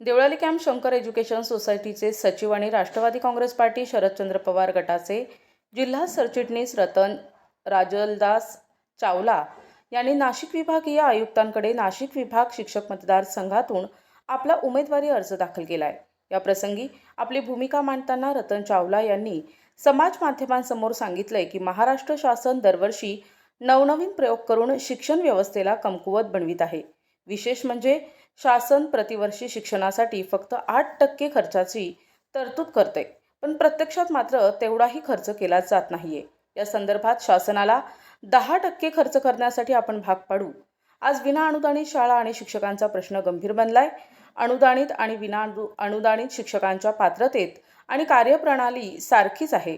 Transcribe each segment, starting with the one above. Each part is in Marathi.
देवळाली कॅम्प शंकर एज्युकेशन सोसायटीचे सचिव आणि राष्ट्रवादी काँग्रेस पार्टी शरदचंद्र पवार गटाचे जिल्हा सरचिटणीस रतन राजलदास चावला यांनी नाशिक विभागीय आयुक्तांकडे नाशिक विभाग शिक्षक मतदारसंघातून आपला उमेदवारी अर्ज दाखल केलाय. या प्रसंगी आपली भूमिका मांडताना रतन चावला यांनी समाज माध्यमांसमोर सांगितलंय की महाराष्ट्र शासन दरवर्षी नवनवीन प्रयोग करून शिक्षण व्यवस्थेला कमकुवत बनवित आहे. विशेष म्हणजे शासन प्रतिवर्षी शिक्षणासाठी फक्त आठ टक्के खर्चाची तरतूद करते. पण प्रत्यक्षात मात्र तेवढाही खर्च केला जात नाहीये. या संदर्भात शासनाला दहा टक्के खर्च करण्यासाठी आपण भाग पाडू. आज विना अनुदानित शाळा आणि शिक्षकांचा प्रश्न गंभीर बनलाय. अनुदानित आणि विना अनु- अनुदानित शिक्षकांच्या पात्रतेत आणि कार्यप्रणाली सारखीच आहे.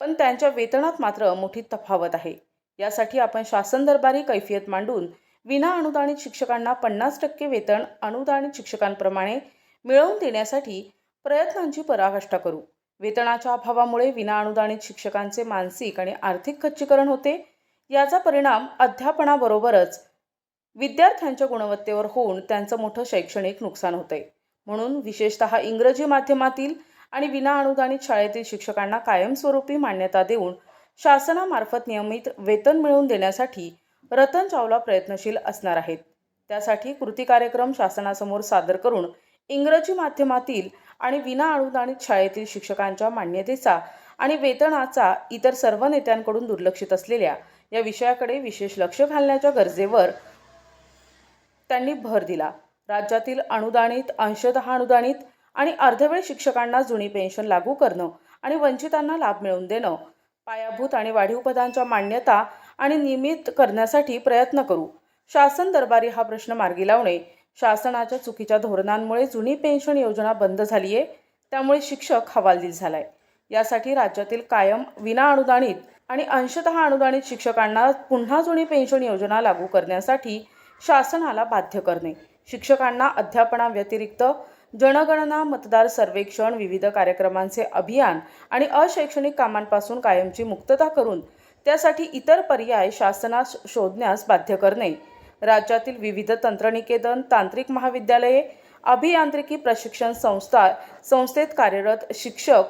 पण त्यांच्या वेतनात मात्र मोठी तफावत आहे. यासाठी आपण शासन दरबारी कैफियत मांडून विना अनुदानित शिक्षकांना पन्नास टक्के वेतन अनुदानित शिक्षकांप्रमाणे मिळवून देण्यासाठी प्रयत्नांची पराकाष्ठा करू. वेतनाच्या अभावामुळे विना अनुदानित शिक्षकांचे मानसिक आणि आर्थिक खच्चीकरण होते. याचा परिणाम अध्यापनाबरोबरच विद्यार्थ्यांच्या गुणवत्तेवर होऊन त्यांचं मोठं शैक्षणिक नुकसान होतंय. म्हणून विशेषतः इंग्रजी माध्यमातील आणि विना अनुदानित शाळेतील शिक्षकांना कायमस्वरूपी मान्यता देऊन शासनामार्फत नियमित वेतन मिळवून देण्यासाठी रतन चावला प्रयत्नशील असणार आहेत. त्यासाठी कृती कार्यक्रम शासनासमोर सादर करून इंग्रजी माध्यमातील आणि विना अनुदानित शाळेतील शिक्षकांच्या मान्यतेचा आणि वेतनाचा इतर सर्व नेत्यांकडून दुर्लक्षित असलेल्या या विषयाकडे विशेष लक्ष घालण्याच्या गरजेवर त्यांनी भर दिला. राज्यातील अनुदानित अंशतः अनुदानित आणि अर्धवेळ शिक्षकांना जुनी पेन्शन लागू करणं आणि वंचितांना लाभ मिळवून देणं पायाभूत आणि वाढीव पदांच्या मान्यता आणि नियमित करण्यासाठी प्रयत्न करू. शासन दरबारी हा प्रश्न मार्गी लावणे शासनाच्या चुकीच्या धोरणांमुळे जुनी पेन्शन योजना बंद झाली आहे त्यामुळे शिक्षक हवालदिल झालाय. यासाठी राज्यातील कायम विना अनुदानित आणि अंशतः अनुदानित शिक्षकांना पुन्हा जुनी पेन्शन योजना लागू करण्यासाठी शासनाला बाध्य करणे. शिक्षकांना अध्यापनाव्यतिरिक्त जनगणना मतदार सर्वेक्षण विविध कार्यक्रमांचे अभियान आणि अशैक्षणिक कामांपासून कायमची मुक्तता करून त्यासाठी इतर पर्याय शासनास शोधण्यास बाध्य करणे. राज्यातील विविध तंत्रनिकेतन तांत्रिक महाविद्यालये अभियांत्रिकी प्रशिक्षण संस्था संस्थेत कार्यरत शिक्षक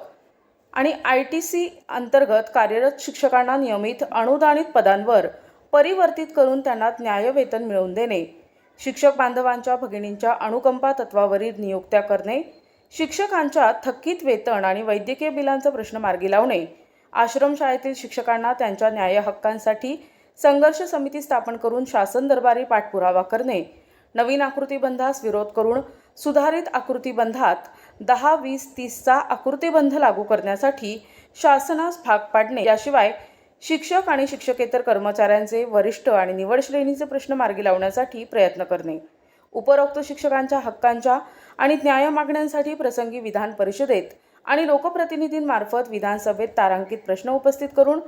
आणि आय टी सी अंतर्गत कार्यरत शिक्षकांना नियमित अनुदानित पदांवर परिवर्तित करून त्यांना न्यायवेतन मिळवून देणे. शिक्षक बांधवांच्या भगिनींच्या अनुकंपा तत्वावरील नियुक्त्या करणे. शिक्षकांच्या थकीत वेतन आणि वैद्यकीय बिलांचा प्रश्न मार्गी लावणे. आश्रमशाळेतील शिक्षकांना त्यांच्या न्याय हक्कांसाठी संघर्ष समिती स्थापन करून शासन दरबारी पाठपुरावा करणे. नवीन आकृतीबंधास विरोध करून सुधारित आकृतीबंधात दहा वीस तीसचा आकृतीबंध लागू करण्यासाठी शासनास भाग पाडणे. याशिवाय शिक्षक आणि शिक्षकेतर कर्मचाऱ्यांचे वरिष्ठ आणि निवड श्रेणीचे प्रश्न मार्गी लावण्यासाठी प्रयत्न करणे. उपरोक्त शिक्षकांच्या हक्कांच्या आणि न्याय मागण्यांसाठी प्रसंगी विधान परिषदेत आणि लोकप्रतिनिधींमार्फत विधानसभेत तारांकित प्रश्न उपस्थित करून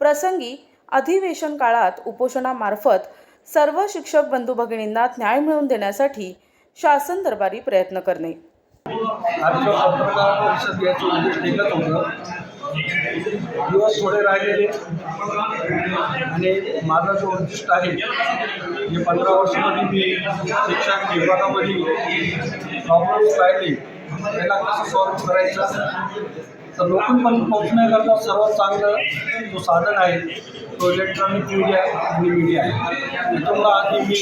प्रसंगी अधिवेशन काळात उपोषणामार्फत सर्व शिक्षक बंधू भगिनींना न्याय मिळवून देण्यासाठी शासन दरबारी प्रयत्न करणे. दिवस थोडे राहिलेले. आणि माझं जो उद्दिष्ट आहे जे पंधरा वर्षामध्ये मी शिक्षण विभागामध्ये प्रॉब्लेम्स पाहिले त्याला कसं सॉल्व्ह करायचं? तर लोकांपर्यंत पोहोचण्याकरता सर्वात चांगलं जो साधन आहे तो इलेक्ट्रॉनिक मीडिया आणि मीडिया आहे. त्याच्यामुळं आधी मी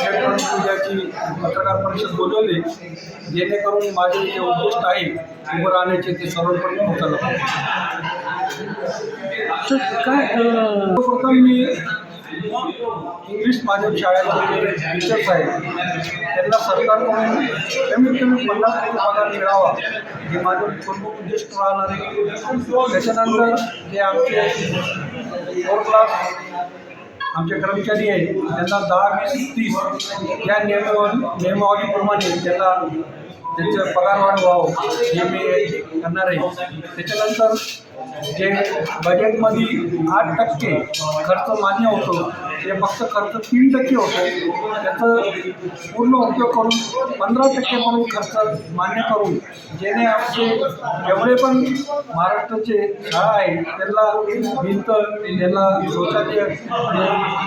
इलेक्ट्रॉनिक मीडियाची पत्रकार परिषद बोलवली जेणेकरून माझे जे उद्दिष्ट आहे उभं राहण्याचे ते सर्वपणे पोहोचायला पाहिजे. काय अं, सर्वप्रथम मी इंग्लिश माध्यम शाळेचे टीचर्स आहेत. त्यांना सरकारकडून कमीत कमी पन्नास टक्के पगार मिळावा. हे माझं प्रमुख उद्दिष्ट राहणार आहे. त्याच्यानंतर जे आमचे फोर क्लास आमचे कर्मचारी आहेत त्यांना दहा वीस तीस या नियमावली नियमावलीप्रमाणे त्यांना त्यांचं पगार वाढ व्हावं हे मी करणार आहे. त्याच्यानंतर जे बजेटमध्ये आठ टक्के खर्च मान्य होतो ते फक्त खर्च तीन टक्के होतो त्याचं पूर्ण उपयोग करून पंधरा टक्के म्हणून खर्च मान्य करून जेणे आमचे जेवढे पण महाराष्ट्राचे शाळा आहेत त्यांना भिंत त्यांना शौचालय आणि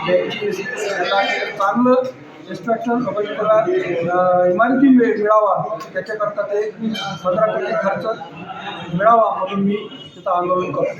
त्यांना चांगलं इन्स्ट्रक्शन म्हणजे त्याला इमारती मिळ मिळावा. त्याच्याकरता ते पंधरा टक्के खर्च मिळावा म्हणून मी तिथं आंदोलन करतो.